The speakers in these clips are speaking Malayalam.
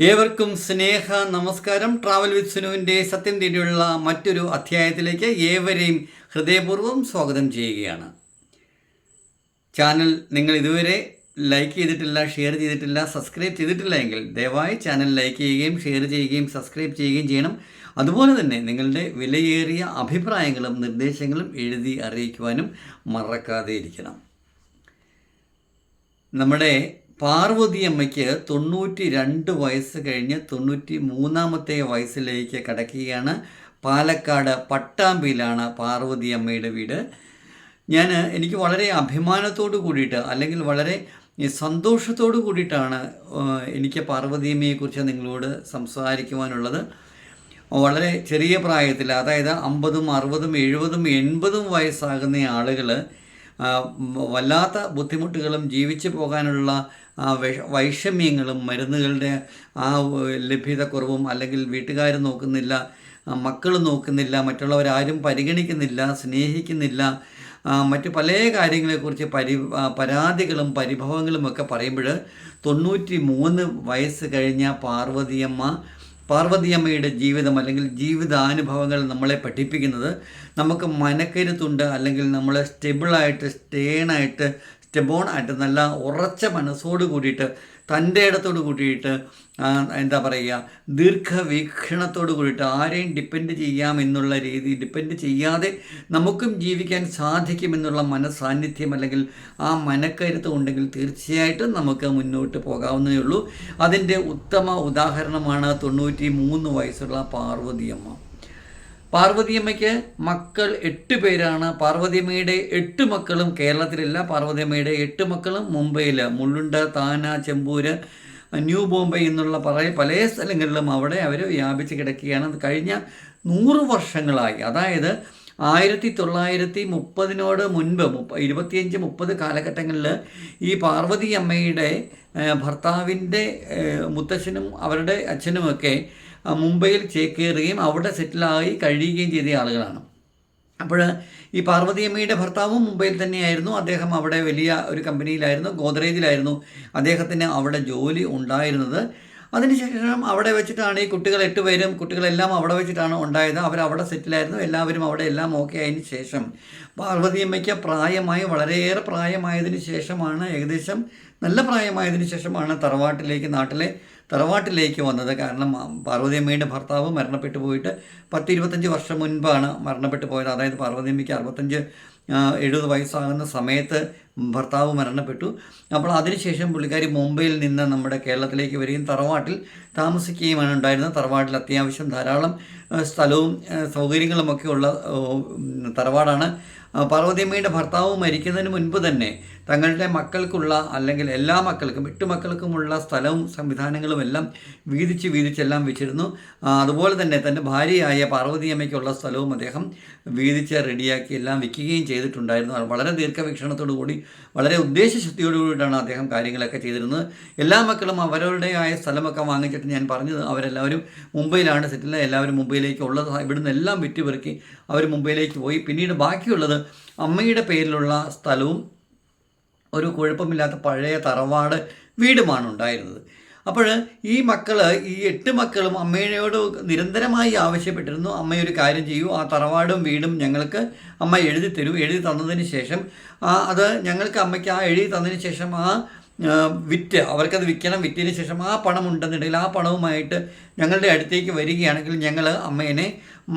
ഏവർക്കും സ്നേഹ നമസ്കാരം. ട്രാവൽ വിത്ത് സുനുവിന്റെ സത്യം തേടിയുള്ള മറ്റൊരു അധ്യായത്തിലേക്ക് ഏവരെയും ഹൃദയപൂർവം സ്വാഗതം ചെയ്യുകയാണ്. ചാനൽ നിങ്ങൾ ഇതുവരെ ലൈക്ക് ചെയ്തിട്ടില്ല ഷെയർ ചെയ്തിട്ടില്ല സബ്സ്ക്രൈബ് ചെയ്തിട്ടില്ല എങ്കിൽ ദയവായി ചാനൽ ലൈക്ക് ചെയ്യുകയും ഷെയർ ചെയ്യുകയും സബ്സ്ക്രൈബ് ചെയ്യുകയും ചെയ്യണം. അതുപോലെ തന്നെ നിങ്ങളുടെ വിലയേറിയ അഭിപ്രായങ്ങളും നിർദ്ദേശങ്ങളും എഴുതി അറിയിക്കുവാനും മറക്കാതെ ഇരിക്കണം. നമ്മുടെ പാർവതി അമ്മയ്ക്ക് തൊണ്ണൂറ്റി രണ്ട് വയസ്സ് കഴിഞ്ഞ് തൊണ്ണൂറ്റി മൂന്നാമത്തെ വയസ്സിലേക്ക് കടക്കുകയാണ്. പാലക്കാട് പട്ടാമ്പിയിലാണ് പാർവതി അമ്മയുടെ വീട്. ഞാൻ എനിക്ക് വളരെ അഭിമാനത്തോട് കൂടിയിട്ട് അല്ലെങ്കിൽ വളരെ സന്തോഷത്തോട് കൂടിയിട്ടാണ് എനിക്ക് പാർവതിയമ്മയെക്കുറിച്ച് നിങ്ങളോട് സംസാരിക്കുവാനുള്ളത്. വളരെ ചെറിയ പ്രായത്തിൽ അതായത് അമ്പതും അറുപതും എഴുപതും എൺപതും വയസ്സാകുന്ന ആളുകൾ വല്ലാത്ത ബുദ്ധിമുട്ടുകളും ജീവിച്ചു പോകാനുള്ള വൈഷമ്യങ്ങളും മരുന്നുകളുടെ ആ ലഭ്യതക്കുറവും അല്ലെങ്കിൽ വീട്ടുകാർ നോക്കുന്നില്ല മക്കൾ നോക്കുന്നില്ല മറ്റുള്ളവരാരും പരിഗണിക്കുന്നില്ല സ്നേഹിക്കുന്നില്ല മറ്റ് പല കാര്യങ്ങളെക്കുറിച്ച് പരി പരാതികളും പരിഭവങ്ങളും ഒക്കെ പറയുമ്പോൾ തൊണ്ണൂറ്റി മൂന്ന് വയസ്സ് കഴിഞ്ഞ പാർവതിയമ്മ പാർവതിയമ്മയുടെ ജീവിതം അല്ലെങ്കിൽ ജീവിതാനുഭവങ്ങൾ നമ്മളെ പഠിപ്പിക്കുന്നത് നമുക്ക് മനക്കരുത്തുണ്ട് അല്ലെങ്കിൽ നമ്മൾ സ്റ്റെബിളായിട്ട് സ്റ്റേണായിട്ട് സ്റ്റെബോൺ ആയിട്ട് നല്ല ഉറച്ച മനസ്സോട് കൂടിയിട്ട് തന്റെ ഇടത്തോട് കൂടിയിട്ട് എന്താ പറയുക ദീർഘവീക്ഷണത്തോട് കൂടിയിട്ട് ആരെയും ഡിപ്പെൻഡ് ചെയ്യാം എന്നുള്ള രീതി ഡിപ്പെൻഡ് ചെയ്യാതെ നമുക്കും ജീവിക്കാൻ സാധിക്കുമെന്നുള്ള മനസാന്നിധ്യം അല്ലെങ്കിൽ ആ മനക്കരുത്ത് ഉണ്ടെങ്കിൽ തീർച്ചയായിട്ടും നമുക്ക് മുന്നോട്ട് പോകാവുന്നതേ ഉള്ളൂ അതിന്റെ ഉത്തമ ഉദാഹരണമാണ് തൊണ്ണൂറ്റി മൂന്ന് വയസ്സുള്ള പാർവതിയമ്മ പാർവതിയമ്മയ്ക്ക് മക്കൾ എട്ട് പേരാണ്. പാർവതിയമ്മയുടെ എട്ട് മക്കളും കേരളത്തിലില്ല. പാർവതിയമ്മയുടെ എട്ട് മക്കളും മുംബൈയിൽ മുള്ളുണ്ട് താന ചെമ്പൂര് ന്യൂ ബോംബെ എന്നുള്ള പല പല സ്ഥലങ്ങളിലും അവിടെ അവർ വ്യാപിച്ച് കിടക്കുകയാണ്. കഴിഞ്ഞ നൂറ് വർഷങ്ങളായി. അതായത് ആയിരത്തി തൊള്ളായിരത്തി മുപ്പതിനോട് മുൻപ് മുപ്പ ഇരുപത്തിയഞ്ച് മുപ്പത് കാലഘട്ടങ്ങളിൽ ഈ പാർവതി അമ്മയുടെ ഭർത്താവിന്റെ മുത്തച്ഛനും അവരുടെ അച്ഛനുമൊക്കെ മുംബൈയിൽ ചേക്കേറുകയും അവിടെ സെറ്റിലായി കഴിയുകയും ചെയ്ത ആളുകളാണ്. അപ്പോൾ ഈ പാർവതിയമ്മയുടെ ഭർത്താവും മുംബൈയിൽ തന്നെയായിരുന്നു. അദ്ദേഹം അവിടെ വലിയ ഒരു കമ്പനിയിലായിരുന്നു ഗോദ്രേജിലായിരുന്നു. അദ്ദേഹത്തിന് അവിടെ ജോലി ഉണ്ടായിരുന്നത്. അതിനുശേഷം അവിടെ വെച്ചിട്ടാണ് ഈ കുട്ടികൾ എട്ട് പേരും കുട്ടികളെല്ലാം അവിടെ വെച്ചിട്ടാണ് ഉണ്ടായത്. അവരവിടെ സെറ്റിലായിരുന്നു. എല്ലാവരും അവിടെ എല്ലാം ഓക്കെ ആയതിനു ശേഷം പാർവതിയമ്മയ്ക്ക് പ്രായമായി വളരെയേറെ പ്രായമായതിനു ശേഷമാണ് ഏകദേശം നല്ല പ്രായമായതിനു ശേഷമാണ് തറവാട്ടിലേക്ക് നാട്ടിലെ തറവാട്ടിലേക്ക് വന്നത്. കാരണം പാർവതിയമ്മയുടെ ഭർത്താവ് മരണപ്പെട്ടു പോയിട്ട് പത്ത് ഇരുപത്തഞ്ച് വർഷം മുൻപാണ് മരണപ്പെട്ടു പോയത്. അതായത് പാർവതിയമ്മയ്ക്ക് അറുപത്തഞ്ച് എഴുപത് വയസ്സാകുന്ന സമയത്ത് ഭർത്താവ് മരണപ്പെട്ടു. അപ്പോൾ അതിനുശേഷം പുള്ളിക്കാരി മുംബൈയിൽ നിന്ന് നമ്മുടെ കേരളത്തിലേക്ക് വരികയും തറവാട്ടിൽ താമസിക്കുകയുമാണ് ഉണ്ടായിരുന്നത്. തറവാട്ടിൽ അത്യാവശ്യം ധാരാളം സ്ഥലവും സൗകര്യങ്ങളുമൊക്കെ ഉള്ള തറവാടാണ്. പാർവതിയമ്മയുടെ ഭർത്താവ് മരിക്കുന്നതിന് മുൻപ് തന്നെ തങ്ങളുടെ മക്കൾക്കുള്ള അല്ലെങ്കിൽ എല്ലാ മക്കൾക്കും എട്ട് മക്കൾക്കുമുള്ള സ്ഥലവും സംവിധാനങ്ങളും എല്ലാം വീതിച്ച് വീതിച്ചെല്ലാം വെച്ചിരുന്നു. അതുപോലെ തന്നെ തന്റെ ഭാര്യയായ പാർവതിയമ്മയ്ക്കുള്ള സ്ഥലവും അദ്ദേഹം വീതിച്ച് റെഡിയാക്കി എല്ലാം വിൽക്കുകയും ചെയ്തിട്ടുണ്ടായിരുന്നു. വളരെ ദീർഘവീക്ഷണത്തോടു കൂടി വളരെ ഉദ്ദേശശുദ്ധിയോടു കൂടിയിട്ടാണ് അദ്ദേഹം കാര്യങ്ങളൊക്കെ ചെയ്തിരുന്നത്. എല്ലാ മക്കളും അവരവരുടേതായ സ്ഥലമൊക്കെ വാങ്ങിച്ചിട്ട് ഞാൻ പറഞ്ഞത് അവരെല്ലാവരും മുംബൈയിലാണ് സെറ്റിൽ എല്ലാവരും മുംബൈയിലേക്ക് ഉള്ളത് ഇവിടുന്ന് എല്ലാം വിറ്റുപെറുക്കി അവർ മുംബൈയിലേക്ക് പോയി. പിന്നീട് ബാക്കിയുള്ളത് അമ്മയുടെ പേരിലുള്ള സ്ഥലവും ഒരു കുഴപ്പമില്ലാത്ത പഴയ തറവാട് വീടുമാണ് ഉണ്ടായിരുന്നത്. അപ്പോൾ ഈ മക്കൾ ഈ എട്ട് മക്കളും അമ്മയോട് നിരന്തരമായി ആവശ്യപ്പെട്ടിരുന്നു അമ്മയൊരു കാര്യം ചെയ്യൂ ആ തറവാടും വീടും ഞങ്ങൾക്ക് അമ്മ എഴുതി തരൂ എഴുതി തന്നതിന് ശേഷം അത് ഞങ്ങൾക്ക് അമ്മയ്ക്ക് ആ എഴുതി തന്നതിന് ശേഷം ആ ആ, വിറ്റ് അവർക്കത് വിൽക്കണം വിറ്റതിന് ശേഷം ആ പണം ഉണ്ടെന്നുണ്ടെങ്കിൽ ആ പണവുമായിട്ട് ഞങ്ങളുടെ അടുത്തേക്ക് വരികയാണെങ്കിൽ ഞങ്ങൾ അമ്മേനെ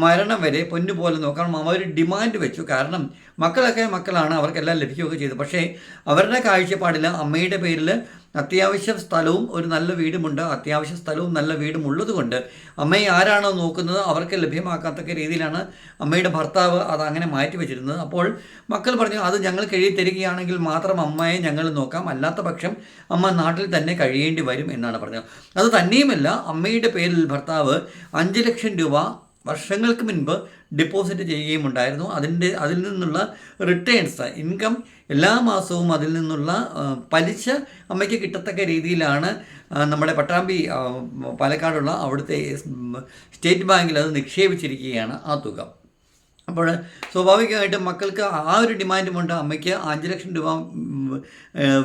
മരണം വരെ പൊന്നു പോലെ നോക്കണം അമ്മ ഒരു ഡിമാൻഡ് വെച്ചു. കാരണം മക്കളൊക്കെ മക്കളാണ് അവർക്കെല്ലാം ലഭിക്കുകയൊക്കെ ചെയ്തു. പക്ഷേ അവരുടെ കാഴ്ചപ്പാടിൽ അമ്മയുടെ പേരിൽ അത്യാവശ്യം സ്ഥലവും ഒരു നല്ല വീടുമുണ്ട്. അത്യാവശ്യം സ്ഥലവും നല്ല വീടും ഉള്ളതുകൊണ്ട് അമ്മയെ ആരാണോ നോക്കുന്നത് അവർക്ക് ലഭ്യമാക്കാത്തക്ക രീതിയിലാണ് അമ്മയുടെ ഭർത്താവ് അത് അങ്ങനെ മാറ്റി വെച്ചിരുന്നത്. അപ്പോൾ മക്കൾ പറഞ്ഞു അത് ഞങ്ങൾ കഴുകി തരികയാണെങ്കിൽ മാത്രം അമ്മയെ ഞങ്ങൾ നോക്കാം. അല്ലാത്ത പക്ഷം അമ്മ നാട്ടിൽ തന്നെ കഴിയേണ്ടി വരും എന്നാണ് പറഞ്ഞത്. അത് തന്നെയുമല്ല അമ്മയുടെ പേരിൽ ഭർത്താവ് അഞ്ച് ലക്ഷം രൂപ വർഷങ്ങൾക്ക് മുൻപ് ഡെപ്പോസിറ്റ് ചെയ്യുകയും ഉണ്ടായിരുന്നു അതിന്റെ അതിൽ നിന്നുള്ള റിട്ടേൺസ് ഇൻകം എല്ലാ മാസവും അതിൽ നിന്നുള്ള പലിശ അമ്മയ്ക്ക് കിട്ടത്തക്ക രീതിയിലാണ് നമ്മുടെ പട്ടാമ്പി പാലക്കാടുള്ള അവിടുത്തെ സ്റ്റേറ്റ് ബാങ്കിൽ അത് നിക്ഷേപിച്ചിരിക്കുകയാണ് ആ തുക. അപ്പോൾ സ്വാഭാവികമായിട്ടും മക്കൾക്ക് ആ ഒരു ഡിമാൻഡുമുണ്ട്. അമ്മയ്ക്ക് അഞ്ച് ലക്ഷം രൂപ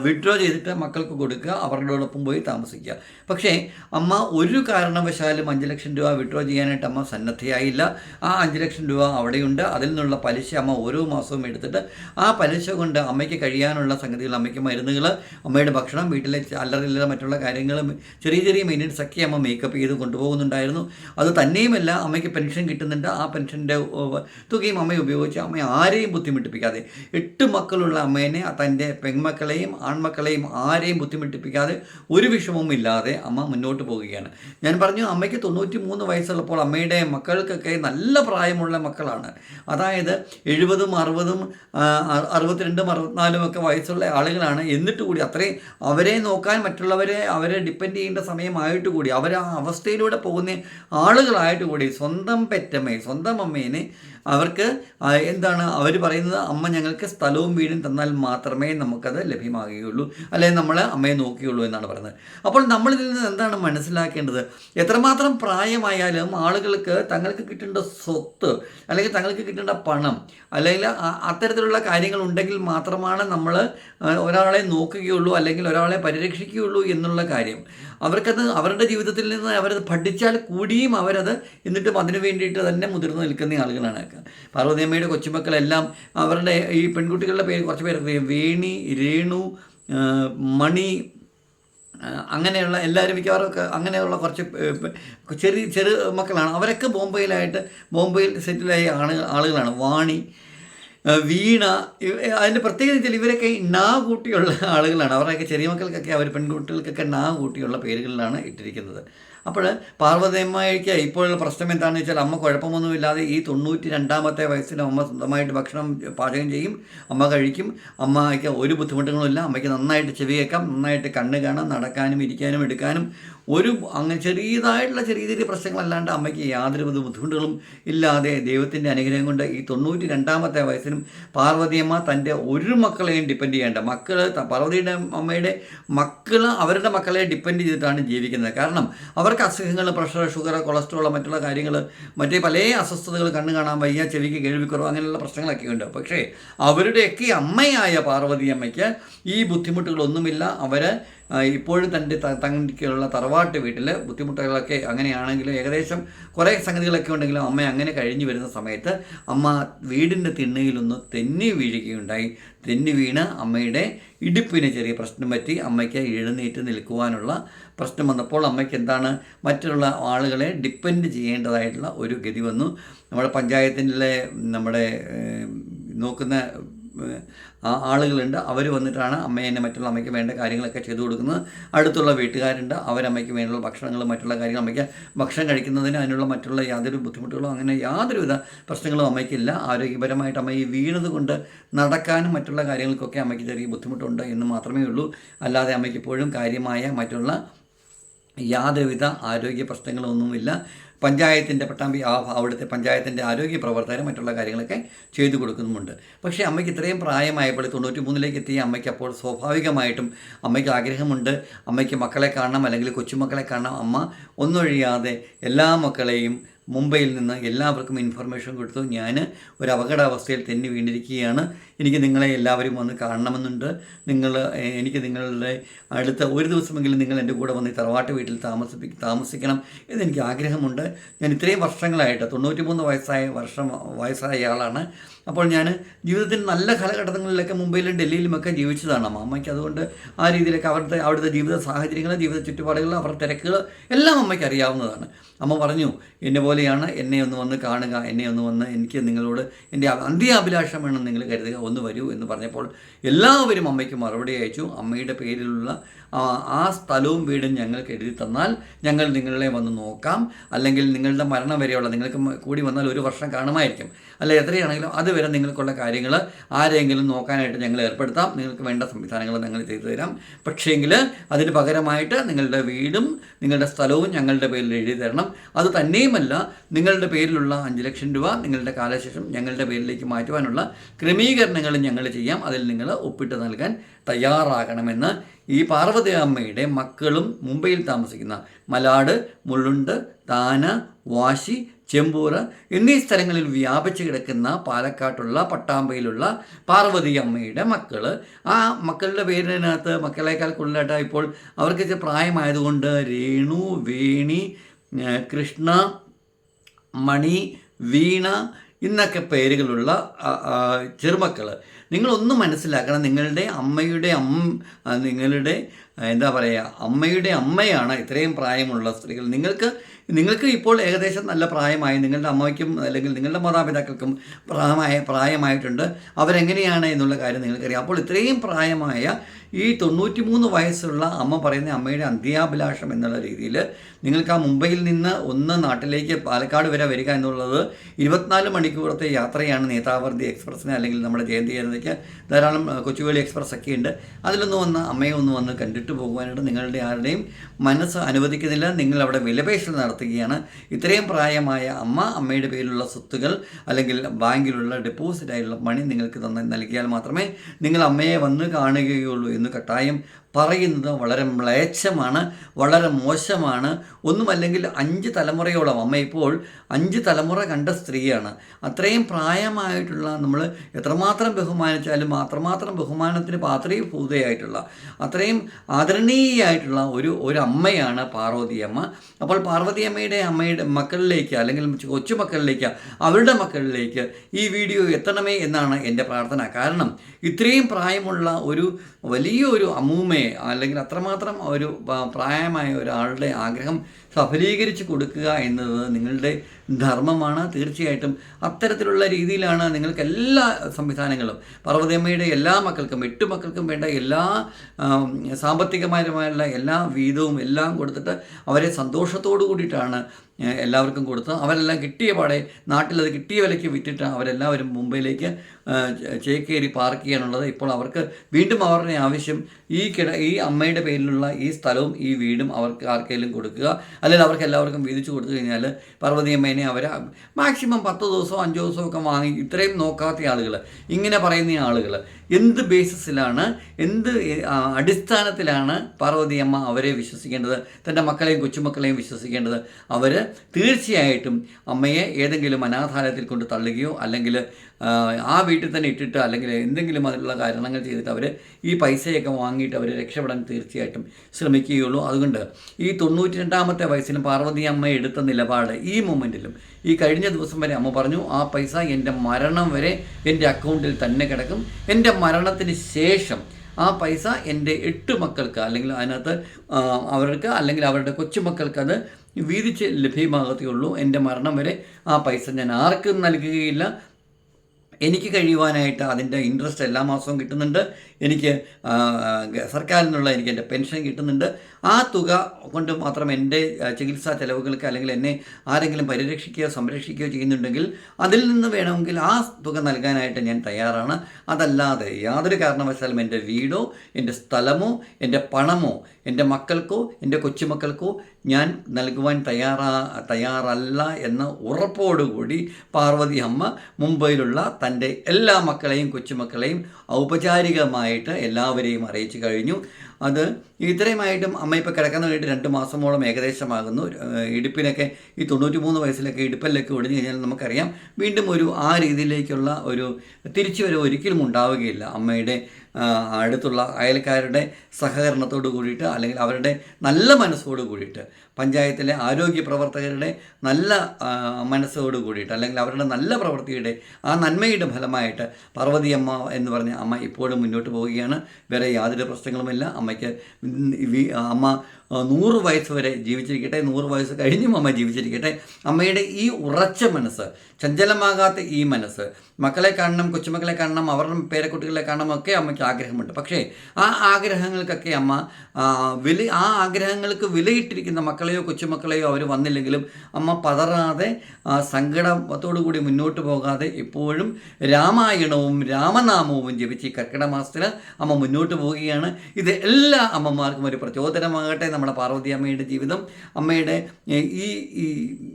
വിഡ്രോ ചെയ്തിട്ട് മക്കൾക്ക് കൊടുക്കുക അവരോടൊപ്പം പോയി താമസിക്കുക. പക്ഷേ അമ്മ ഒരു കാരണവശാലും അഞ്ച് ലക്ഷം രൂപ വിഡ്രോ ചെയ്യാനായിട്ട് അമ്മ സന്നദ്ധയായില്ല. ആ അഞ്ച് ലക്ഷം രൂപ അവിടെയുണ്ട്. അതിൽ നിന്നുള്ള പലിശ അമ്മ ഓരോ മാസവും എടുത്തിട്ട് ആ പലിശ കൊണ്ട് അമ്മയ്ക്ക് കഴിയാനുള്ള സംഗതികൾ അമ്മയ്ക്ക് മരുന്നുകൾ അമ്മയുടെ ഭക്ഷണം വീട്ടിലെ അല്ലറില്ല മറ്റുള്ള കാര്യങ്ങളും ചെറിയ ചെറിയ മെയിന്റെനൻസ് ഒക്കെ അമ്മ മേക്കപ്പ് ചെയ്ത് കൊണ്ടുപോകുന്നുണ്ടായിരുന്നു. അത് തന്നെയുമല്ല അമ്മയ്ക്ക് പെൻഷൻ കിട്ടുന്നുണ്ട്. ആ പെൻഷന്റെ തുകയും അമ്മയെ ഉപയോഗിച്ച് അമ്മയെ ആരെയും ബുദ്ധിമുട്ടിപ്പിക്കാതെ എട്ട് മക്കളുള്ള അമ്മേനെ തന്റെ പെൺമക്കളെയും ആൺമക്കളെയും ആരെയും ബുദ്ധിമുട്ടിപ്പിക്കാതെ ഒരു വിഷമവും ഇല്ലാതെ അമ്മ മുന്നോട്ട് പോവുകയാണ്. ഞാൻ പറഞ്ഞു അമ്മയ്ക്ക് തൊണ്ണൂറ്റി മൂന്ന് വയസ്സുള്ളപ്പോൾ അമ്മയുടെ മക്കൾക്കൊക്കെ നല്ല പ്രായമുള്ള മക്കളാണ്. അതായത് എഴുപതും അറുപതും അറുപത്തിരണ്ടും അറുപത്തിനാലും ഒക്കെ വയസ്സുള്ള ആളുകളാണ്. എന്നിട്ട് കൂടി അത്രയും അവരെ നോക്കാൻ മറ്റുള്ളവരെ അവരെ ഡിപ്പെൻഡ് ചെയ്യേണ്ട സമയമായിട്ട് കൂടി അവർ ആ അവസ്ഥയിലൂടെ പോകുന്ന ആളുകളായിട്ട് കൂടി സ്വന്തം പെറ്റമ്മയെ സ്വന്തം അമ്മേനെ അവർക്ക് എന്താണ് അവർ പറയുന്നത് അമ്മ ഞങ്ങൾക്ക് സ്ഥലവും വീടും തന്നാൽ മാത്രമേ നമുക്കത് ലഭ്യമാകുകയുള്ളൂ അല്ലെങ്കിൽ നമ്മൾ അമ്മയെ നോക്കിയുള്ളൂ എന്നാണ് പറയുന്നത്. അപ്പോൾ നമ്മളിതിൽ നിന്ന് എന്താണ് മനസ്സിലാക്കേണ്ടത്? എത്രമാത്രം പ്രായമായാലും ആളുകൾക്ക് തങ്ങൾക്ക് കിട്ടേണ്ട സ്വത്ത് അല്ലെങ്കിൽ തങ്ങൾക്ക് കിട്ടേണ്ട പണം അല്ലെങ്കിൽ അത്തരത്തിലുള്ള കാര്യങ്ങൾ ഉണ്ടെങ്കിൽ മാത്രമാണ് നമ്മൾ ഒരാളെ നോക്കുകയുള്ളൂ അല്ലെങ്കിൽ ഒരാളെ പരിരക്ഷിക്കുകയുള്ളൂ എന്നുള്ള കാര്യം. അവർക്കത് അവരുടെ ജീവിതത്തിൽ നിന്ന് അവരത് പഠിച്ചാൽ കൂടിയും അവരത് എന്നിട്ടും അതിനു വേണ്ടിയിട്ട് തന്നെ മുതിർന്നു നിൽക്കുന്ന ആളുകളാണ്. പാർവതിയമ്മയുടെ കൊച്ചുമക്കളെല്ലാം അവരുടെ ഈ പെൺകുട്ടികളുടെ പേര് കുറച്ച് പേര് വേണി രേണു മണി അങ്ങനെയുള്ള എല്ലാവരും മിക്കവാറൊക്കെ അങ്ങനെയുള്ള കുറച്ച് ചെറിയ ചെറു മക്കളാണ്. അവരൊക്കെ ബോംബെയിലായിട്ട് ബോംബെയിൽ സെറ്റിലായ ആളുകൾ ആളുകളാണ്. വാണി വീണ അതിന്റെ പ്രത്യേകത വെച്ചാൽ ഇവരൊക്കെ നാ കൂട്ടിയുള്ള ആളുകളാണ്. അവരുടെയൊക്കെ ചെറിയ മക്കൾക്കൊക്കെ അവർ പെൺകുട്ടികൾക്കൊക്കെ നാ കൂട്ടിയുള്ള പേരുകളിലാണ് ഇട്ടിരിക്കുന്നത്. അപ്പോൾ പാർവതമ്മയ്ക്ക് ഇപ്പോഴുള്ള പ്രശ്നം എന്താണെന്ന് വെച്ചാൽ അമ്മ കുഴപ്പമൊന്നുമില്ലാതെ ഈ തൊണ്ണൂറ്റി രണ്ടാമത്തെ വയസ്സിൽ അമ്മ സ്വന്തമായിട്ട് ഭക്ഷണം പാചകം ചെയ്യും അമ്മ കഴിക്കും. അമ്മയ്ക്ക് ഒരു ബുദ്ധിമുട്ടുകളും ഇല്ല അമ്മയ്ക്ക് നന്നായിട്ട് ചെവി കേൾക്കാം നന്നായിട്ട് കണ്ണ് കാണാം നടക്കാനും ഇരിക്കാനും എടുക്കാനും ഒരു അങ്ങനെ ചെറിയതായിട്ടുള്ള ചെറിയ ചെറിയ പ്രശ്നങ്ങളല്ലാണ്ട് അമ്മയ്ക്ക് യാതൊരു ബുദ്ധിമുട്ടുകളും ഇല്ലാതെ ദൈവത്തിന്റെ അനുഗ്രഹം കൊണ്ട് ഈ തൊണ്ണൂറ്റി രണ്ടാമത്തെ വയസ്സിനും പാർവതിയമ്മ തന്റെ ഒരു മക്കളെയും ഡിപ്പെൻഡ് ചെയ്യേണ്ട. മക്കൾ പാർവതിയുടെ അമ്മയുടെ മക്കൾ അവരുടെ മക്കളെ ഡിപ്പെൻഡ് ചെയ്തിട്ടാണ് ജീവിക്കുന്നത്. കാരണം അവർക്ക് അസുഖങ്ങൾ പ്രഷർ ഷുഗർ കൊളസ്ട്രോൾ മറ്റുള്ള കാര്യങ്ങൾ മറ്റേ പല അസ്വസ്ഥതകൾ കണ്ണു കാണാൻ വയ്യ ചെവിക്ക് കേൾവിക്കുറവ് അങ്ങനെയുള്ള പ്രശ്നങ്ങളൊക്കെ ഉണ്ട്. പക്ഷേ അവരുടെയൊക്കെ അമ്മയായ പാർവതി അമ്മയ്ക്ക് ഈ ബുദ്ധിമുട്ടുകളൊന്നുമില്ല. അവർ ഇപ്പോഴും തന്റെ തങ്ങൾക്കുള്ള തറവാട്ട് വീട്ടിൽ ബുദ്ധിമുട്ടുകളൊക്കെ അങ്ങനെയാണെങ്കിലും ഏകദേശം കുറേ സംഗതികളൊക്കെ ഉണ്ടെങ്കിലും അമ്മ അങ്ങനെ കഴിഞ്ഞു വരുന്ന സമയത്ത് അമ്മ വീടിന്റെ തിണ്ണയിലൊന്ന് തെന്നി വീഴുകയുണ്ടായി. തെന്നി വീണ് അമ്മയുടെ ഇടുപ്പിന് ചെറിയ പ്രശ്നം പറ്റി അമ്മയ്ക്ക് എഴുന്നേറ്റ് നിൽക്കുവാനുള്ള പ്രശ്നം വന്നപ്പോൾ അമ്മയ്ക്ക് എന്താണ് മറ്റുള്ള ആളുകളെ ഡിപ്പെൻഡ് ചെയ്യേണ്ടതായിട്ടുള്ള ഒരു ഗതി വന്നു. നമ്മുടെ പഞ്ചായത്തിലെ നമ്മുടെ നോക്കുന്ന ആളുകളുണ്ട്. അവർ വന്നിട്ടാണ് അമ്മേനെ മറ്റുള്ള അമ്മയ്ക്ക് വേണ്ട കാര്യങ്ങളൊക്കെ ചെയ്തു കൊടുക്കുന്നത്. അടുത്തുള്ള വീട്ടുകാരുണ്ട്. അവരമ്മയ്ക്ക് വേണ്ടുള്ള ഭക്ഷണങ്ങളും മറ്റുള്ള കാര്യങ്ങൾ അമ്മയ്ക്ക് ഭക്ഷണം കഴിക്കുന്നതിന് അതിനുള്ള മറ്റുള്ള യാതൊരു ബുദ്ധിമുട്ടുകളോ അങ്ങനെ യാതൊരുവിധ പ്രശ്നങ്ങളും അമ്മയ്ക്കില്ല. ആരോഗ്യപരമായിട്ട് അമ്മ ഈ വീണത് കൊണ്ട് നടക്കാനും മറ്റുള്ള കാര്യങ്ങൾക്കൊക്കെ അമ്മയ്ക്ക് ചെറിയ ബുദ്ധിമുട്ടുണ്ട് എന്ന് മാത്രമേ ഉള്ളൂ. അല്ലാതെ അമ്മയ്ക്ക് ഇപ്പോഴും കാര്യമായ മറ്റുള്ള യാതൊരുവിധ ആരോഗ്യ പ്രശ്നങ്ങളൊന്നുമില്ല. പഞ്ചായത്തിന്റെ പട്ടാമ്പി ആ അവിടുത്തെ പഞ്ചായത്തിന്റെ ആരോഗ്യ പ്രവർത്തകർ മറ്റുള്ള കാര്യങ്ങളൊക്കെ ചെയ്തു കൊടുക്കുന്നുമുണ്ട്. പക്ഷേ അമ്മയ്ക്ക് ഇത്രയും പ്രായമായപ്പോൾ തൊണ്ണൂറ്റി മൂന്നിലേക്ക് എത്തിയ അമ്മയ്ക്ക് അപ്പോൾ സ്വാഭാവികമായിട്ടും അമ്മയ്ക്ക് ആഗ്രഹമുണ്ട്. അമ്മയ്ക്ക് മക്കളെ കാണണം അല്ലെങ്കിൽ കൊച്ചുമക്കളെ കാണണം. അമ്മ ഒന്നൊഴിയാതെ എല്ലാ മക്കളെയും മുംബൈയിൽ നിന്ന് എല്ലാവർക്കും ഇൻഫർമേഷൻ കൊടുത്തു. ഞാൻ ഒരു അപകടാവസ്ഥയിൽ തെന്നി വീണിരിക്കുകയാണ്. എനിക്ക് നിങ്ങളെ എല്ലാവരും വന്ന് കാണണമെന്നുണ്ട്. നിങ്ങൾ എനിക്ക് നിങ്ങളുടെ അടുത്ത ഒരു ദിവസമെങ്കിലും നിങ്ങൾ എന്റെ കൂടെ വന്ന് തറവാട്ട് വീട്ടിൽ താമസിപ്പി താമസിക്കണം എന്നെനിക്ക് ആഗ്രഹമുണ്ട്. ഞാൻ ഇത്രയും വർഷങ്ങളായിട്ട് തൊണ്ണൂറ്റി മൂന്ന് വയസ്സായ വർഷം വയസ്സായ ആളാണ്. അപ്പോൾ ഞാൻ ജീവിതത്തിൽ നല്ല കാലഘട്ടങ്ങളിലൊക്കെ മുംബൈയിലും ഡൽഹിയിലുമൊക്കെ ജീവിച്ചതാണ് അമ്മയ്ക്ക് അതുകൊണ്ട് ആ രീതിയിലൊക്കെ അവരുടെ അവിടുത്തെ ജീവിത സാഹചര്യങ്ങൾ ജീവിത ചുറ്റുപാടുകൾ അവരുടെ തിരക്കുകൾ എല്ലാം അമ്മയ്ക്ക് അറിയാവുന്നതാണ്. അമ്മ പറഞ്ഞു എന്നെ പോലെയാണ് എന്നെ ഒന്ന് വന്ന് കാണുക എന്നെ ഒന്ന് വന്ന് എനിക്ക് നിങ്ങളോട് എന്റെ വേണം നിങ്ങൾ കരുതുക ഒന്ന് വരൂ എന്ന് പറഞ്ഞപ്പോൾ എല്ലാവരും അമ്മയ്ക്ക് മറുപടി അയച്ചു. അമ്മയുടെ പേരിലുള്ള ആ സ്ഥലവും വീടും ഞങ്ങൾക്ക് എഴുതി തന്നാൽ ഞങ്ങൾ നിങ്ങളെ വന്ന് നോക്കാം. അല്ലെങ്കിൽ നിങ്ങളുടെ മരണം വരെയുള്ള നിങ്ങൾക്ക് കൂടി വന്നാൽ ഒരു വർഷം കാണുമായിരിക്കും. അല്ല എത്രയാണെങ്കിലും അതുവരെ നിങ്ങൾക്കുള്ള കാര്യങ്ങൾ ആരെങ്കിലും നോക്കാനായിട്ട് ഞങ്ങൾ ഏർപ്പെടുത്താം. നിങ്ങൾക്ക് വേണ്ട സംവിധാനങ്ങൾ ഞങ്ങൾ ചെയ്തു തരാം. പക്ഷേങ്കിൽ അതിന് പകരമായിട്ട് നിങ്ങളുടെ വീടും നിങ്ങളുടെ സ്ഥലവും ഞങ്ങളുടെ പേരിൽ എഴുതി തരണം. അത് തന്നെയുമല്ല നിങ്ങളുടെ പേരിലുള്ള അഞ്ച് ലക്ഷം രൂപ നിങ്ങളുടെ കാലശേഷം ഞങ്ങളുടെ പേരിലേക്ക് മാറ്റുവാനുള്ള ക്രമീകരണങ്ങൾ ഞങ്ങൾ ചെയ്യാം. അതിൽ നിങ്ങൾ ഒപ്പിട്ട് നൽകാൻ തയ്യാറാകണമെന്ന് ഈ പാർവതി അമ്മയുടെ മക്കളും മുംബൈയിൽ താമസിക്കുന്ന മലാട് മുള്ളുണ്ട് താന വാശി ചെമ്പൂർ എന്നീ സ്ഥലങ്ങളിൽ വ്യാപിച്ചു കിടക്കുന്ന പാലക്കാട്ടുള്ള പട്ടാമ്പയിലുള്ള പാർവതി അമ്മയുടെ മക്കൾ ആ മക്കളുടെ പേരിനകത്ത് മക്കളേക്കാൾ കൂടുതലായിട്ട് ഇപ്പോൾ അവർക്ക് പ്രായമായതുകൊണ്ട് രേണു വേണി കൃഷ്ണ മണി വീണ എന്നൊക്കെ പേരുകളുള്ള ചെറുമക്കൾ നിങ്ങളൊന്നും മനസ്സിലാക്കണം നിങ്ങളുടെ അമ്മയുടെ അമ്മ നിങ്ങളുടെ എന്താ പറയുക അമ്മയുടെ അമ്മയാണ് ഇത്രയും പ്രായമുള്ള സ്ത്രീകൾ. നിങ്ങൾക്ക് നിങ്ങൾക്ക് ഇപ്പോൾ ഏകദേശം നല്ല പ്രായമായി നിങ്ങളുടെ അമ്മയ്ക്കും അല്ലെങ്കിൽ നിങ്ങളുടെ മാതാപിതാക്കൾക്കും പ്രായമായ പ്രായമായിട്ടുണ്ട്. അവരെങ്ങനെയാണ് എന്നുള്ള കാര്യം നിങ്ങൾക്കറിയാം. അപ്പോൾ ഇത്രയും പ്രായമായ ഈ തൊണ്ണൂറ്റി മൂന്ന് വയസ്സുള്ള അമ്മ പറയുന്ന അമ്മയുടെ അന്ത്യാഭിലാഷം എന്നുള്ള രീതിയിൽ നിങ്ങൾക്ക് ആ മുംബൈയിൽ നിന്ന് ഒന്ന് നാട്ടിലേക്ക് പാലക്കാട് വരെ വരിക എന്നുള്ളത് ഇരുപത്തിനാല് മണിക്കൂറത്തെ യാത്രയാണ് നേതാവർദി എക്സ്പ്രസ്സിന് അല്ലെങ്കിൽ നമ്മുടെ ജയന്തി ജയന്തിക്ക് ധാരാളം കൊച്ചുവേളി എക്സ്പ്രസ് ഒക്കെ ഉണ്ട്. അതിലൊന്ന് വന്ന് അമ്മയെ ഒന്ന് വന്ന് കണ്ടിട്ട് പോകുവാനായിട്ട് നിങ്ങളുടെ ആരുടെയും മനസ്സ് അനുവദിക്കുന്നില്ല. നിങ്ങൾ അവിടെ വിലപേശൽ നടത്തുകയാണ്. ഇത്രയും പ്രായമായ അമ്മ അമ്മയുടെ പേരിലുള്ള സ്വത്തുകൾ അല്ലെങ്കിൽ ബാങ്കിലുള്ള ഡെപ്പോസിറ്റ് ആയിട്ടുള്ള മണി നിങ്ങൾക്ക് തന്നെ നൽകിയാൽ മാത്രമേ നിങ്ങൾ അമ്മയെ വന്ന് കാണുകയുള്ളൂ എന്ന് കട്ടായം പറയുന്നത് വളരെ മ്ലേച്ഛമാണ് വളരെ മോശമാണ്. ഒന്നുമല്ലെങ്കിൽ അഞ്ച് തലമുറയോളം അമ്മ ഇപ്പോൾ അഞ്ച് തലമുറ കണ്ട സ്ത്രീയാണ്. അത്രയും പ്രായമായിട്ടുള്ള നമ്മൾ എത്രമാത്രം ബഹുമാനിച്ചാലും അത്രമാത്രം ബഹുമാനത്തിന് പാത്രീഭൂതയായിട്ടുള്ള അത്രയും ആദരണീയായിട്ടുള്ള ഒരു ഒരു അമ്മയാണ് പാർവതിയമ്മ അപ്പോൾ പാർവതിയമ്മയുടെ അമ്മയുടെ മക്കളിലേക്ക് അല്ലെങ്കിൽ കൊച്ചുമക്കളിലേക്ക് അവരുടെ മക്കളിലേക്ക് ഈ വീഡിയോ എത്തണമേ എന്നാണ് എന്റെ പ്രാർത്ഥന. കാരണം ഇത്രയും പ്രായമുള്ള ഒരു വലിയൊരു അമ്മൂമ്മയെ അല്ലെങ്കിൽ അത്രമാത്രം ഒരു പ്രായമായ ഒരാളുടെ ആഗ്രഹം സഫലീകരിച്ച് കൊടുക്കുക എന്നത് നിങ്ങളുടെ ധർമ്മമാണ് തീർച്ചയായിട്ടും. അത്തരത്തിലുള്ള രീതിയിലാണ് നിങ്ങൾക്ക് എല്ലാ സംവിധാനങ്ങളും. പർവതമ്മയുടെ എല്ലാ മക്കൾക്കും എട്ട് മക്കൾക്കും വേണ്ട എല്ലാ സാമ്പത്തികമായുള്ള എല്ലാ വീതവും എല്ലാം കൊടുത്തിട്ട് അവരെ സന്തോഷത്തോടു കൂടിയിട്ടാണ് എല്ലാവർക്കും കൊടുത്ത് അവരെല്ലാം കിട്ടിയ പാടെ നാട്ടിലത് കിട്ടിയ വിലയ്ക്ക് വിറ്റിട്ട് അവരെല്ലാവരും മുംബൈയിലേക്ക് ചേക്കേരി പാർക്ക് ചെയ്യാനുള്ളത് ഇപ്പോൾ അവർക്ക് വീണ്ടും അവരുടെ ആവശ്യം ഈ കിട ഈ അമ്മയുടെ പേരിലുള്ള ഈ സ്ഥലവും ഈ വീടും അവർക്ക് ആർക്കെങ്കിലും കൊടുക്കുക. അല്ലെങ്കിൽ അവർക്ക് എല്ലാവർക്കും വീതിച്ചു കൊടുത്തു കഴിഞ്ഞാൽ പാർവതി അമ്മേനെ അവർ മാക്സിമം പത്ത് ദിവസമോ അഞ്ച് ദിവസമോ ഒക്കെ വാങ്ങി ഇത്രയും നോക്കാത്ത ആളുകൾ ഇങ്ങനെ പറയുന്ന ആളുകൾ എന്ത് ബേസിസിലാണ് എന്ത് അടിസ്ഥാനത്തിലാണ് പാർവതി അമ്മ അവരെ വിശ്വസിക്കേണ്ടത് തന്റെ മക്കളെയും കൊച്ചുമക്കളെയും വിശ്വസിക്കേണ്ടത്? അവർ തീർച്ചയായിട്ടും അമ്മയെ ഏതെങ്കിലും അനാഥാലയത്തിൽ കൊണ്ട് തള്ളുകയോ അല്ലെങ്കിൽ ആ, വീട്ടിൽ തന്നെ ഇട്ടിട്ട് അല്ലെങ്കിൽ എന്തെങ്കിലും അതിലുള്ള കാരണങ്ങൾ ചെയ്തിട്ട് അവർ ഈ പൈസയൊക്കെ വാങ്ങിയിട്ട് അവർ രക്ഷപ്പെടാൻ തീർച്ചയായിട്ടും ശ്രമിക്കുകയുള്ളൂ. അതുകൊണ്ട് ഈ തൊണ്ണൂറ്റി രണ്ടാമത്തെ വയസ്സിലും പാർവതി അമ്മ എടുത്ത നിലപാട് ഈ മൊമെന്റിലും ഈ കഴിഞ്ഞ ദിവസം വരെ അമ്മ പറഞ്ഞു ആ പൈസ എന്റെ മരണം വരെ എന്റെ അക്കൗണ്ടിൽ തന്നെ കിടക്കും. എന്റെ മരണത്തിന് ശേഷം ആ പൈസ എന്റെ എട്ട് മക്കൾക്ക് അല്ലെങ്കിൽ അതിനകത്ത് അവർക്ക് അല്ലെങ്കിൽ അവരുടെ കൊച്ചുമക്കൾക്ക് അത് വീതിച്ച് ലഭ്യമാകത്തുള്ളൂ. എന്റെ മരണം വരെ ആ പൈസ ഞാൻ ആർക്കും നൽകുകയില്ല. എനിക്ക് കഴിയുവാനായിട്ട് അതിന്റെ ഇൻട്രസ്റ്റ് എല്ലാ മാസവും കിട്ടുന്നുണ്ട്. എനിക്ക് സർക്കാരിൽ നിന്നുള്ള എനിക്ക് എന്റെ പെൻഷൻ കിട്ടുന്നുണ്ട്. ആ തുക കൊണ്ട് മാത്രം എന്റെ ചികിത്സാ ചെലവുകൾക്ക് അല്ലെങ്കിൽ എന്നെ ആരെങ്കിലും പരിരക്ഷിക്കുകയോ സംരക്ഷിക്കുകയോ ചെയ്യുന്നുണ്ടെങ്കിൽ അതിൽ നിന്ന് വേണമെങ്കിൽ ആ തുക നൽകാനായിട്ട് ഞാൻ തയ്യാറാണ്. അതല്ലാതെ യാതൊരു കാരണവശാലും എന്റെ വീടോ എന്റെ സ്ഥലമോ എന്റെ പണമോ എന്റെ മക്കൾക്കോ എന്റെ കൊച്ചുമക്കൾക്കോ ഞാൻ നൽകുവാൻ തയ്യാറാ തയ്യാറല്ല എന്ന ഉറപ്പോടുകൂടി പാർവതി അമ്മ മുംബൈയിലുള്ള തന്റെ എല്ലാ മക്കളെയും കൊച്ചുമക്കളെയും ഔപചാരികമായിട്ട് എല്ലാവരെയും അറിയിച്ചു കഴിഞ്ഞു. അത് ഇത്രയുമായിട്ടും അമ്മ ഇപ്പോൾ കിടക്കുന്ന വേണ്ടി രണ്ട് മാസമോളം ഏകദേശമാകുന്നു. ഇടുപ്പിനൊക്കെ ഈ തൊണ്ണൂറ്റി മൂന്ന് വയസ്സിലൊക്കെ ഇടുപ്പിലൊക്കെ ഒടിഞ്ഞു കഴിഞ്ഞാൽ നമുക്കറിയാം. വീണ്ടും ഒരു ആ രീതിയിലേക്കുള്ള ഒരു തിരിച്ചുവരവ് ഒരിക്കലും ഉണ്ടാവുകയില്ല അമ്മയുടെ അടുത്തുള്ള അയൽക്കാരുടെ സഹകരണത്തോട് കൂടിയിട്ട് അല്ലെങ്കിൽ അവരുടെ നല്ല മനസ്സോട് കൂടിയിട്ട് പഞ്ചായത്തിലെ ആരോഗ്യ പ്രവർത്തകരുടെ നല്ല മനസ്സോട് കൂടിയിട്ട് അല്ലെങ്കിൽ അവരുടെ നല്ല പ്രവൃത്തിയുടെ ആ നന്മയുടെ ഫലമായിട്ട് പാർവതി അമ്മ എന്ന് പറഞ്ഞ അമ്മ ഇപ്പോഴും മുന്നോട്ട് പോവുകയാണ്. വേറെ യാതൊരു പ്രശ്നങ്ങളുമില്ല. അമ്മയ്ക്ക് അമ്മ നൂറ് വയസ്സ് വരെ ജീവിച്ചിരിക്കട്ടെ നൂറ് വയസ്സ് കഴിഞ്ഞും അമ്മ ജീവിച്ചിരിക്കട്ടെ. അമ്മയുടെ ഈ ഉറച്ച മനസ്സ് ചഞ്ചലമാകാത്ത ഈ മനസ്സ് മക്കളെ കാണണം കൊച്ചുമക്കളെ കാണണം അവരുടെ പേരക്കുട്ടികളെ കാണണം ഒക്കെ അമ്മയ്ക്ക് ആഗ്രഹമുണ്ട്. പക്ഷേ ആ ആഗ്രഹങ്ങൾക്കൊക്കെ അമ്മ വില ആ ആഗ്രഹങ്ങൾക്ക് വിലയിട്ടിരിക്കുന്ന മക്കളെയോ കൊച്ചുമക്കളെയോ അവർ വന്നില്ലെങ്കിലും അമ്മ പതറാതെ സങ്കടത്തോടു കൂടി മുന്നോട്ട് പോകാതെ എപ്പോഴും രാമായണവും രാമനാമവും ജപിച്ച് ഈ കർക്കിടക മാസത്തിൽ അമ്മ മുന്നോട്ട് പോവുകയാണ്. ഇത് എല്ലാ അമ്മമാർക്കും ഒരു പ്രചോദനമാകട്ടെ നമ്മുടെ പാർവതി അമ്മയുടെ ജീവിതം. അമ്മയുടെ ഈ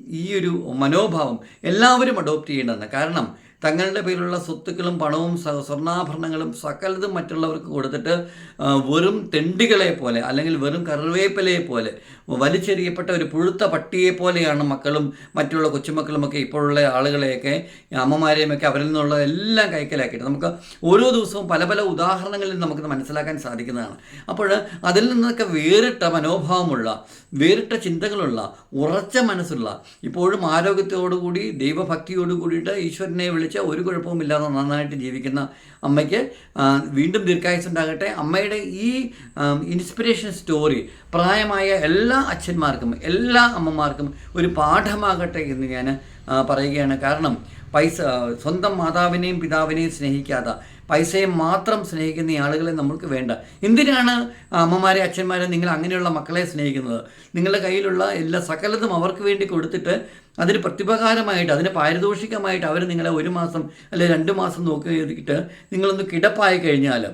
ഈ ഒരു മനോഭാവം എല്ലാവരും അഡോപ്റ്റ് ചെയ്യേണ്ടതാണ്. കാരണം തങ്ങളുടെ പേരിലുള്ള സ്വത്തുക്കളും പണവും സ്വർണാഭരണങ്ങളും സകലതും മറ്റുള്ളവർക്ക് കൊടുത്തിട്ട് വെറും തെണ്ടികളെ പോലെ അല്ലെങ്കിൽ വെറും കറിവേപ്പിലയെ പോലെ വലിച്ചെറിയപ്പെട്ട ഒരു പുഴുത്ത പട്ടിയെ പോലെയാണ് മക്കളും മറ്റുള്ള കൊച്ചുമക്കളുമൊക്കെ ഇപ്പോഴുള്ള ആളുകളെയൊക്കെ അമ്മമാരെയുമൊക്കെ അവരിൽ നിന്നുള്ള എല്ലാം കൈക്കലാക്കിയിട്ട് നമുക്ക് ഓരോ ദിവസവും പല പല ഉദാഹരണങ്ങളിൽ നമുക്ക് മനസ്സിലാക്കാൻ സാധിക്കുന്നതാണ്. അപ്പോൾ അതിൽ നിന്നൊക്കെ വേറിട്ട മനോഭാവമുള്ള വേറിട്ട ചിന്തകളുള്ള ഉറച്ച മനസ്സുള്ള ഇപ്പോഴും ആരോഗ്യത്തോടുകൂടി ദൈവഭക്തിയോട് കൂടിയിട്ട് ഈശ്വരനെ വിളിച്ച ഒരു കുഴപ്പവുമില്ലാതെ നന്നായിട്ട് ജീവിക്കുന്ന അമ്മയ്ക്ക് വീണ്ടും ദീർഘായുസ് ഉണ്ടാകട്ടെ അമ്മയുടെ ഈ ഇൻസ്പിറേഷൻ സ്റ്റോറി പ്രായമായ എല്ലാ അച്ഛന്മാർക്കും എല്ലാ അമ്മമാർക്കും ഒരു പാഠമാകട്ടെ എന്ന് ഞാൻ പറയുകയാണ്. കാരണം പൈസ സ്വന്തം മാതാവിനെയും പിതാവിനെയും സ്നേഹിക്കാതെ പൈസയെ മാത്രം സ്നേഹിക്കുന്ന ആളുകളെ നമ്മൾക്ക് വേണ്ട. എന്തിനാണ് അമ്മമാരെ അച്ഛന്മാരെ നിങ്ങൾ അങ്ങനെയുള്ള മക്കളെ സ്നേഹിക്കുന്നത്? നിങ്ങളുടെ കയ്യിലുള്ള എല്ലാ സകലതും അവർക്ക് വേണ്ടി കൊടുത്തിട്ട് അതിന് പ്രത്യുപകാരമായിട്ട് അതിന് പാരിതോഷികമായിട്ട് അവർ നിങ്ങളെ ഒരു മാസം അല്ലെങ്കിൽ രണ്ട് മാസം നോക്കിയിട്ട് നിങ്ങളൊന്ന് കിടപ്പായി കഴിഞ്ഞാൽ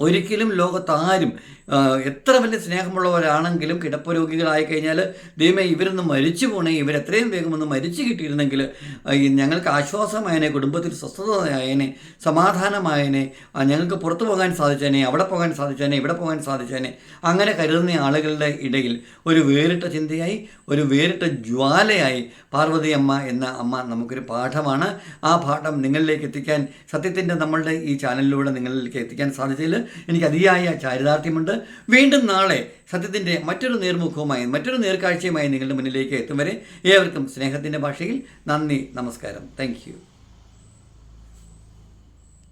ഒരിക്കലും ലോകത്ത് ആരും എത്ര വലിയ സ്നേഹമുള്ളവരാണെങ്കിലും കിടപ്പ് രോഗികളായി കഴിഞ്ഞാൽ ദൈവമേ ഇവരൊന്ന് മരിച്ചു പോണേ ഇവരെത്രയും വേഗം ഒന്ന് മരിച്ചു കിട്ടിയിരുന്നെങ്കിൽ ഞങ്ങൾക്ക് ആശ്വാസമായനെ കുടുംബത്തിൽ സ്വസ്ഥതയായനെ സമാധാനമായനെ ഞങ്ങൾക്ക് പുറത്തു പോകാൻ സാധിച്ചേനെ അവിടെ പോകാൻ സാധിച്ചേനെ ഇവിടെ പോകാൻ സാധിച്ചേനെ അങ്ങനെ കരുതുന്ന ആളുകളുടെ ഇടയിൽ ഒരു വേറിട്ട ചിന്തയായി ഒരു വേറിട്ട ജ്വാലയായി പാർവതി അമ്മ എന്ന അമ്മ നമുക്കൊരു പാഠമാണ്. ആ പാഠം നിങ്ങളിലേക്ക് എത്തിക്കാൻ സത്യത്തിന്റെ നമ്മളുടെ ഈ ചാനലിലൂടെ നിങ്ങളിലേക്ക് എത്തിക്കാൻ സാധിച്ചതിൽ എനിക്ക് അതിയായ ചാരിതാർത്ഥ്യമുണ്ട്. വീണ്ടും നാളെ സത്യത്തിന്റെ മറ്റൊരു നേർമുഖവുമായി മറ്റൊരു നേർക്കാഴ്ചയുമായി നിങ്ങളുടെ മുന്നിലേക്ക് എത്തും വരെ ഏവർക്കും സ്നേഹത്തിന്റെ ഭാഷയിൽ നന്ദി നമസ്കാരം. താങ്ക്